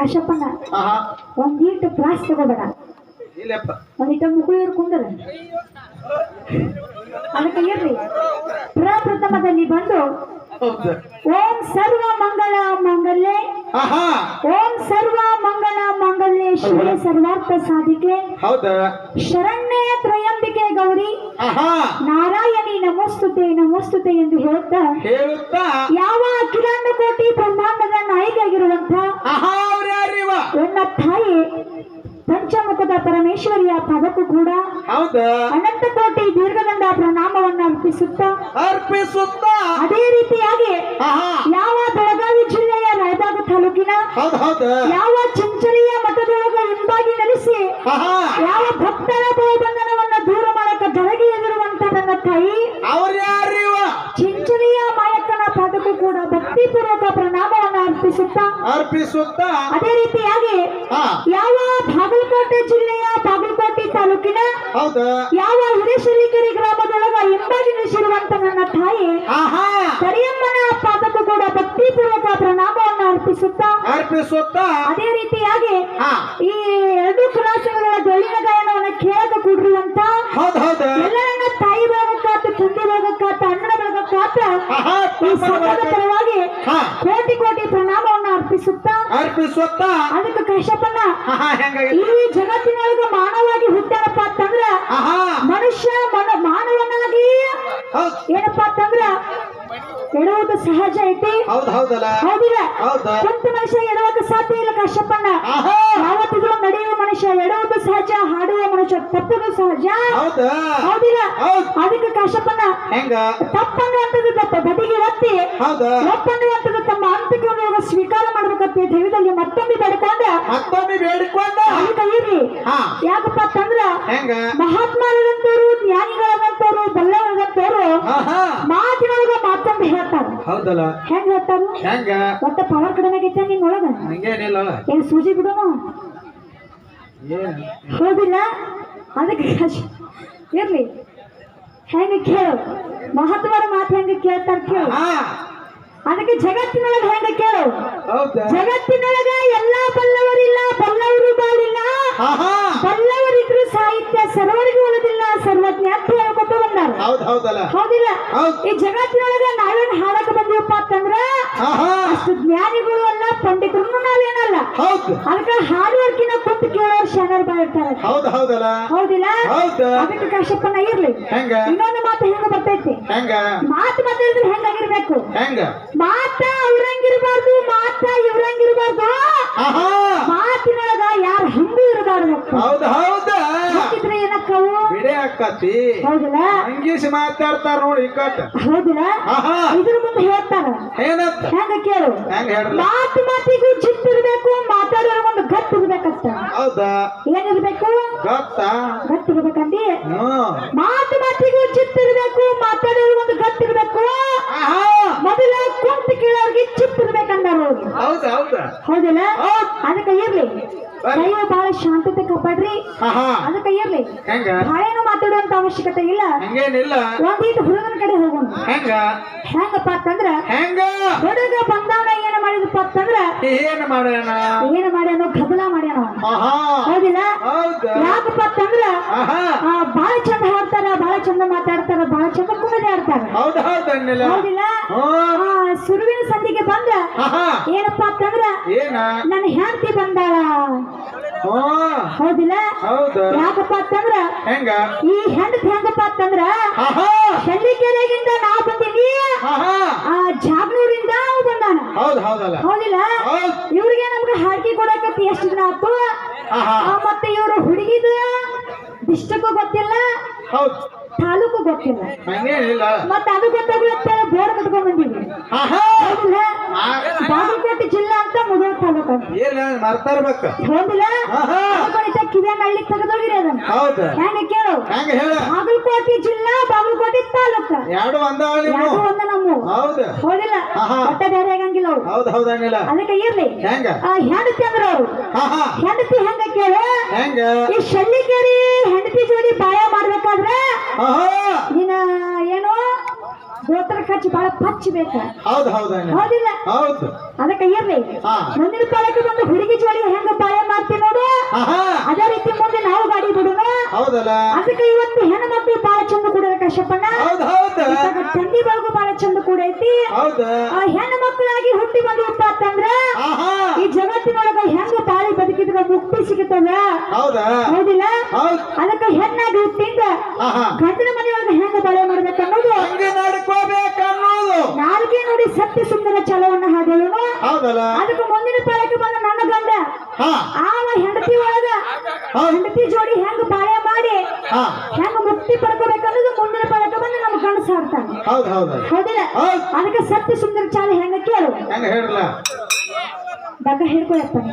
ಕಾಶಪ್ಪನ ಒಂದೀಟ್ pros ತಗೋಬೇಡ. ಒಂದಿಟ ಮುಗುಳಿಯವ್ರು ಕುಂದರ. ಅದಕ್ಕೆ ಇರ್ಲಿ. ಪ್ರಪ್ರಥಮದಲ್ಲಿ ಬಂದು ಓಂ ಸರ್ವ ಮಂಗಳ ಮಂಗಲ್ಯೆ. ಓಂ ಸರ್ವ ಮಂಗಳ ಮಂಗಲ್ಯೆ ಶಿವ ಸರ್ವಾರ್ಥ ಸಾಧಿಕೆ. ಶರಣ್ಯ ತ್ರಯಂಬಿಕೆ ಗೌರಿ. ನಾರಾಯಣಿ ನಮಸ್ತುತೆ ನಮಸ್ತುತೆ ಎಂದು ಹೇಳುತ್ತಾ ಹೇಳುತ್ತಾ ಯಾವ ಅಖಿಲಾಂಡ ಕೋಟಿ ಬ್ರಹ್ಮಾಂಡದ ನಾಯಕಿಯಾಗಿರುವಂತ ಆಹಾ. ಅವ್ರ ಯಾರಿವ ನನ್ನ ತಾಯಿ ಪಂಚಮುಖದ ಪರಮೇಶ್ವರಿಯ ಪದಕ್ಕೂ ಕೂಡ ಅನಂತ ಕೋಟಿ ದೀರ್ಘದಂಡ ಪ್ರಣಾಮವನ್ನು ಅರ್ಪಿಸುತ್ತ ಅರ್ಪಿಸುತ್ತ. ಅದೇ ರೀತಿಯಾಗಿ ಯಾವ ಬೆಳಗಾವಿ ಜಿಲ್ಲೆಯ ರಾಯಬಾಗ ತಾಲೂಕಿನ ಯಾವ ಚಿಂಚರಿಯ ಮಠದೊಳಗ ಹಿಂಬಾಗಿ ನೆಲೆಸಿ ಯಾವ ಭಕ್ತರ ಬಹುಬಂಧನವನ್ನ ದೂರ ಮಾಡಕ ಜರಗಿಯಲ್ಲಿರುವಂತ ನನ್ನ ತಾಯಿ ಅವ್ರ ಯಾರಿವ ಚಿಂಚಲಿಯ ಮಾಯಕ್ಕನ ಪಾದಕ್ಕೂ ಕೂಡ ಭಕ್ತಿಪೂರ್ವಕ ಪ್ರಣಾಮವನ್ನು ಅರ್ಪಿಸುತ್ತಾ ಅದೇ ರೀತಿಯಾಗಿ ಯಾವ ಬಾಗಲಕೋಟೆ ಜಿಲ್ಲೆಯ ಬಾಗಲಕೋಟೆ ತಾಲೂಕಿನ ಹೌದ? ಯಾವ ಹಿರೇಶಲಿಕೆರೆ ಗ್ರಾಮದೊಳಗ ಎಂಬಾಗಿ ನಿಲ್ಲಿಸಿರುವಂತ ನನ್ನ ತಾಯಿ ಆಹಾ. ಕರಿಯಮ್ಮನ ಪಾದಕ್ಕೂ ಕೂಡ ಭಕ್ತಿಪೂರ್ವಕ ಪ್ರಣಾಮವನ್ನು ಅರ್ಪಿಸುತ್ತಾ ಅರ್ಪಿಸುತ್ತಾ? ಅದೇ ರೀತಿಯಾಗಿ ಈ ಎರಡು ಕ್ರಾಸಗಳ ಗಳಿನ ಗಾಯನವನ್ನು ಕೇಳದ ಕೂಡಿರುವಂತ ಎಲ್ಲ ನನ್ನ ತಾಯಿ ಬಳಗಕ್ಕಾತ ತಂದೆ ಬಳಗಕ್ಕಾತ ಅಣ್ಣನ ಬಳಗಕ್ಕಾತ ಆಹಾ ಈ ಸಂಘದ ಪರವಾಗಿ ಹಾ ಕೋಟಿ ಕೋಟಿ ಪ್ರಣಾಮವನ್ನು ಅರ್ಪಿಸುತ್ತಾ ಅದಕ್ಕೆ ಕಶ್ಯಪನ್ನ ಇಲ್ಲಿ ಜಗತ್ತಿನೊಳಗ ಮಾನವಾಗಿ ಹುಟ್ಟಾರಪ್ಪ ಅಂತಂದ್ರ ಮನುಷ್ಯ ಮಾನವನಾಗಿ ಏನಪ್ಪಾ ಅಂತಂದ್ರ ಎಡುವುದು ಸಹಜ ಐತಿ. ಹೌದ್ ಹೌದಲ್ಲ? ಹೌದಿಲ್ಲ? ಹೌದ. ಕುಂತ ಮನುಷ್ಯ ಎಡವಕ್ಕೆ ಸಾಧ್ಯ ಇಲ್ಲ ಕಶ್ಯಪನ್ನ ಆಹಾ. ಯಾವತ್ತಿದ್ರು ನಡೆಯುವ ಮನುಷ್ಯ ಎಡುವುದು ಸಹಜ ಹಾಡುವ ಮನುಷ್ಯ ತಪ್ಪದು ಸಹಜ. ಹೌದ? ಹೌದಿಲ್ಲ? ಹೌದ್. ಅದಕ್ಕೆ ಕಶ್ಯಪನ್ನ ಹೆಂಗ? ತಪ್ಪನ್ನುವಂಥದ್ದು ತಪ್ಪ ಬದಿಗೆ ಒತ್ತಿ. ಹೌದ? ಒಪ್ಪನ್ನುವಂಥದ್ದು ತಮ್ಮ ಅಂತ್ಯಕ್ಕೆ ಸ್ವೀಕಾರ ಮಾಡ್ಬೇಕಂತ ದೇವಿದಲ್ಲಿ ಮತ್ತೊಮ್ಮೆ ಬೇಡ್ಕೊಂಡ. ಮತ್ತೊಮ್ಮೆ ಬೇಡಿಕೊಂಡ. ಹಾ. ಯಾಕಪ್ಪ ಅಂತಂದ್ರ ಜ್ಞಾನಿಗಳಾದಂತವ್ರು ಬಲ್ಲವರಾದಂತವ್ರು ಆಹಾ ಮಾತಿನೊಳಗ ಮಾತೊಂದು ಹೇಳ್ತಾರ. ಹೌದಲ್ಲ. ಹೆಂಗ್ ಹೇಳ್ತಾರ? ಹೆಂಗ? ಒಟ್ಟ ಪವರ್ ಕಡಿಮೆ ಆಗೈತೆ ನಿನ್ ಒಳಗ? ಹಂಗೇನಿಲ್ಲ. ಏನ್ ಸೂಜಿ ಬಿಡೋನು? ಏನ್? ಹೌದಿಲ್ಲ? ಅದಕ್ಕೆ. ಇರ್ಲಿ. ಹೆಂಗ ಕೇಳು? ಮಹತ್ವದ ಮಾತು ಹೆಂಗ ಕೇಳ್ತಾರ ಕೇಳು. ಅದಕ್ಕೆ ಜಗತ್ತಿನೊಳಗೆ ಹೇಗ ಕೇಳು? ಜಗತ್ತಿನೊಳಗ ಎಲ್ಲಾ ಬಲ್ಲವರಿಲ್ಲ ಬಲ್ಲವರು ಬಾಳಿಲ್ಲ. ಬಲ್ಲವರಿದ್ರು ಸಾಹಿತ್ಯ ಸರ್ವರಿಗೂ ಉಳಿದಿಲ್ಲ ಸರ್ವಜ್ಞ ಅಂತ ಹೇಳ್ಕೊತ ಬಂದಾರ. ಹೌದ್ ಹೌದಲ್ಲ? ಹೌದಿಲ್ಲ? ಹೌದ್. ಈ ಜಗತ್ತಿನೊಳಗ ಹೌದ್. ಅದಕ್ಕೆ ಹಾಡುವರ್ಕಿನ ಕುಂತು ಕೇಳೋರು ಶಾನರ್ ಬಾಳಿರ್ತಾರೆ ಹೌದು ಹೌದಲ್ಲ? ಹೌದಿಲ್ಲ? ಹೌದು. ಅದಕ್ಕೆ ಕಾಶಪ್ಪನ ಇರ್ಲಿ. ಹೆಂಗ? ಇನ್ನೊಂದು ಮಾತು ಹೆಂಗ ಬರ್ತೈತಿ? ಹೆಂಗ? ಮಾತು ಮಾತಾಡಿದ್ರೆ ಹೆಂಗಾಗಿರ್ಬೇಕು? ಹೆಂಗ? ಮಾತ ಅವ್ರಂಗಿರ್ಬಾರ್ದು ಮಾತ ಇವ್ರಂಗಿರ್ಬಾರ್ದು. ಮಾತಿನೊಳಗ ಯಾರು ಹಂಗೂ ಇರಬಾರ್ದು. ಹೌದ್ ಹೌದ. ಬಿಡೆ ಅಕ್ಕತಿ ಹೌದಿಲ್ಲ? ಹಂಗಿಸ್ ಮಾತಾಡ್ತಾರ ನೋಡಿ ಇಕ್ಕಟ್ ಹೌದಿಲ್ಲ? ಇದ್ರ ಮುಂದೆ ಹೇಳ್ತಾರ. ಏನಂತ? ಹೆಂಗ ಕೇಳು? ಹೆಂಗ ಮಾತು ಮಾತಿಗೂ ಚಿತ್ತಿರ್ಬೇಕು ಮಾತಾಡೋರು ಒಂದು ಗಟ್ ಇರ್ಬೇಕಂತ ಹೌದಾ? ಏನಿರ್ಬೇಕು ಗತ್ತ? ಗಟ್ ಇರ್ಬೇಕಂದಿ? ಮಾತು ಮಾತಿಗೂ ಚಿತ್ತಿರ್ಬೇಕು ಮಾತಾಡೋರು ಒಂದು ಗಟ್ ಇರ್ಬೇಕು. ಮೊದಲ ಕುಂತ ಕೇಳೋರ್ಗೆ ಚಿತ್ತಿರ್ಬೇಕಂದಾರ ಹೌದಾ ಹೌದ? ಹೌದಿಲ್ಲ? ಹೌದ್. ಅದಕ್ಕೆ ಇರ್ಲಿ. ದೈವ ಬಹಳ ಶಾಂತತೆ ಕಾಪಾಡ್ರಿ. ಇರ್ಲಿ ಹೆಂಗ? ಬಾಳೇನು ಮಾತಾಡುವಂತ ಅವಶ್ಯಕತೆ ಇಲ್ಲ. ಹಂಗೇನಿಲ್ಲ. ಒಂದೀಟ್ ಹುಡುಗನ ಕಡೆ ಹೋಗೋಣ. ಹೆಂಗ? ಹೆಂಗಪ್ಪ ಅಂತಂದ್ರ ಹೆಂಗ? ಹುಡುಗ ಬಂದವನ ಏನ್ ಮಾಡಿದಪ್ಪ ಅಂತಂದ್ರ ಏನ್ ಮಾಡ್ಯಾನ? ಏನ್ ಮಾಡ್ಯಾನೋ ಗದಲ ಮಾಡ್ಯಾನೋ ಆಹಾ ಹೌದಿಲ್ಲ ಹೌದ ಯಾಕಪ್ಪ ಬಾಳ ಚಂದ ಹಾಡ್ತಾರ ಬಹಳ ಚಂದ ಮಾತಾಡ್ತಾರ ಬಹಳ ಚಂದ ಕುಣಿದೆ ಆಡ್ತಾರ. ಹೌದ ಹೌದ ಹೌದಿಲ್ಲ? ಸುರುವಿನ ಸಂಧಿಗೆ ಬಂದ. ಏನಪ್ಪಾ ಅಂತಂದ್ರ ನನ್ನ ಹೆಂಡತಿ ಬಂದಾಳ. ಹೌದಿಲ್ಲ? ಹೌದ. ಯಾಕಪ್ಪ ಅಂತಂದ್ರ ಈ ಹೆಂಡತಿ ಹೆಂಗಪ್ಪ ಅಂತಂದ್ರ ಶಲ್ಲಿಕೆರೆಗಿಂದ ನಾ ಬಂದೀನಿ. ಜಾಗ್ನೂರಿಂದ ಬಂದಾನ. ಹೌದ್ ಹೌದಲ್ಲ. ಹೌದಿಲ್ಲ? ಹೌದ್. ಇವ್ರಿಗೆ ನಮ್ಗೆ ಹಾಕಿ ಕೊಡಕ್ಕೆ ಎಷ್ಟು ದಿನ ಆತು? ಮತ್ತೆ ಇವರು ಹುಡುಗಿದ ಡಿಸ್ಟ್ರಿಕ್ಕು ಗೊತ್ತಿಲ್ಲ. ಹೌದ್. ತಾಲೂಕು ಗೊತ್ತಿಲ್ಲ. ಹಂಗೇನಿಲ್ಲ ಮತ್ತೆ ಅದು ಗೊತ್ತಾಗ್ಲತ್ತ ಬೋರ್ಡ್ ಕಟ್ಕೊಂಡ್ ಬಂದೀವಿ ಆಹಾ! ಹೌದಿಲ್ಲ? ಬಾಗಲಕೋಟೆ ಜಿಲ್ಲಾ ಅಂತ ಮುದೋಳ ತಾಲೂಕು. ಅಂತ ಏನ್ ಹೌದಿಲ್ಲ? ಆಹಾ! ನಳ್ಳಿ ತೆಗೆದೋಗಿರಿ ಅದನ್ನ. ಹೌದ. ಹೆಂಗ ಕೇಳು? ಹೆಂಗ ಹೇಳ? ಬಾಗಲಕೋಟೆ ಜಿಲ್ಲಾ ಬಾಗಲಕೋಟೆ ತಾಲೂಕ. ಎರಡು ಒಂದಾವ ನೀವು ಯಾರು ಒಂದ ನಮ್ಮ ಹೌದ. ಹೌದಿಲ್ಲ? ಆಹಾ. ಒಟ್ಟ ಬೇರೆ ಆಗಂಗಿಲ್ಲ ಅವ್ರು ಹೌದ್ ಅದಕ್ಕೆ ಇರ್ಲಿ. ಹೆಂಗ? ಆ ಹೆಂಡತಿ ಅಂದ್ರ ಅವ್ರು. ಆಹಾ! ಹೆಂಡತಿ ಹೆಂಗ ಕೇಳು? ಹೆಂಗ? ಈ ಶಲ್ಲಿಕೇರಿ ಹೆಂಡತಿ ಜೋಡಿ ಬಾಯ ಮಾಡ್ಬೇಕಾದ್ರೆ ನೀನ ಏನು ಗೋತ್ರ ಖರ್ಚು ಬಹಳ ಪಚ್ಚ ಬೇಕ. ಹೌದ್ ಹೌದ ಹೌದಿಲ್ಲ? ಹೌದು. ಅದಕ್ಕೆ ಇರ್ಲಿ. ಮುಂದಿನ ಪಾಳಕ್ಕೆ ಬಂದು ಹುಡುಗಿ ಜೋಡಿ ಹೆಂಗ ಪಾಳೆ ಮಾಡ್ತೀವಿ ನೋಡು. ಅದೇ ರೀತಿ ಮುಂದೆ ನಾವು ಗಾಡಿ ಬಿಡೋಣ. ಹೌದಲ್ಲ ಅದಕ್ಕೆ ಇವತ್ತು ಹೆಣ್ಣು ಮಕ್ಕಳು ಬಹಳ ಚಂದ ಕೂಡ ಕಶ್ಯಪಣ್ಣ. ಹೌದು ಹೌದ ತಂದಿ ಬಳಗು ಬಹಳ ಚಂದ ಕೂಡ ಐತಿ. ಹೌದ. ಆ ಹೆಣ್ಣು ಮಕ್ಕಳಾಗಿ ಹುಟ್ಟಿ ಬಂದಿಪ್ಪ ಅಂತಂದ್ರ ಆಹಾ ಈ ಜಗತ್ತಿನೊಳಗ ಹೆಂಗ ಬದುಕಿದ್ರ ಮುಕ್ತಿ ಸಿಗುತ್ತದ ಹೌದ? ಹೌದಿಲ್ಲ? ಹೌದ್. ಅದಕ್ಕೆ ಹೆಣ್ಣಾಗಿ ಹುಟ್ಟಿಂದ ಗಂಡನ ಮನೆಯೊಳಗ ಹೆಂಗ ಬಾಳೆ ಮಾಡ್ಬೇಕು ಅನ್ನೋದು ಹಂಗೆ ನಡ್ಕೋಬೇಕು ಅನ್ನೋದು. ನಾಲ್ಗೆ ನೋಡಿ ಸತ್ಯ ಸುಂದರ ಛಲವನ್ನ ಹಾಡೋನು ಹೌದಲ್ಲ? ಅದಕ್ಕೆ ಮುಂದಿನ ಪಾಳಕ್ಕೆ ಬಂದ ನನ್ನ ಗಂಡ. ಆವ ಹೆಂಡತಿ ಒಳಗ ಹೆಂಡತಿ ಜೋಡಿ ಹೆಂಗ ಬಾಳೆ ಮಾಡಿ ಹೆಂಗ ಮುಕ್ತಿ ಪಡ್ಕೋಬೇಕನ್ನೋದು ಮುಂದಿನ ಪಾಳಕ್ಕೆ ಬಂದ ನಮ್ಮ ಗಂಡ ಹೌದ ಹೌದಿಲ್ಲ? ಹೌದ್. ಅದಕ್ಕೆ ಸತ್ಯ ಸುಂದರ ಚಾಲ ಹೆಂಗ ಕೇಳು. ಹೆಂಗ ಹಿಡ್ಕೊಳತ್ತಾನೆ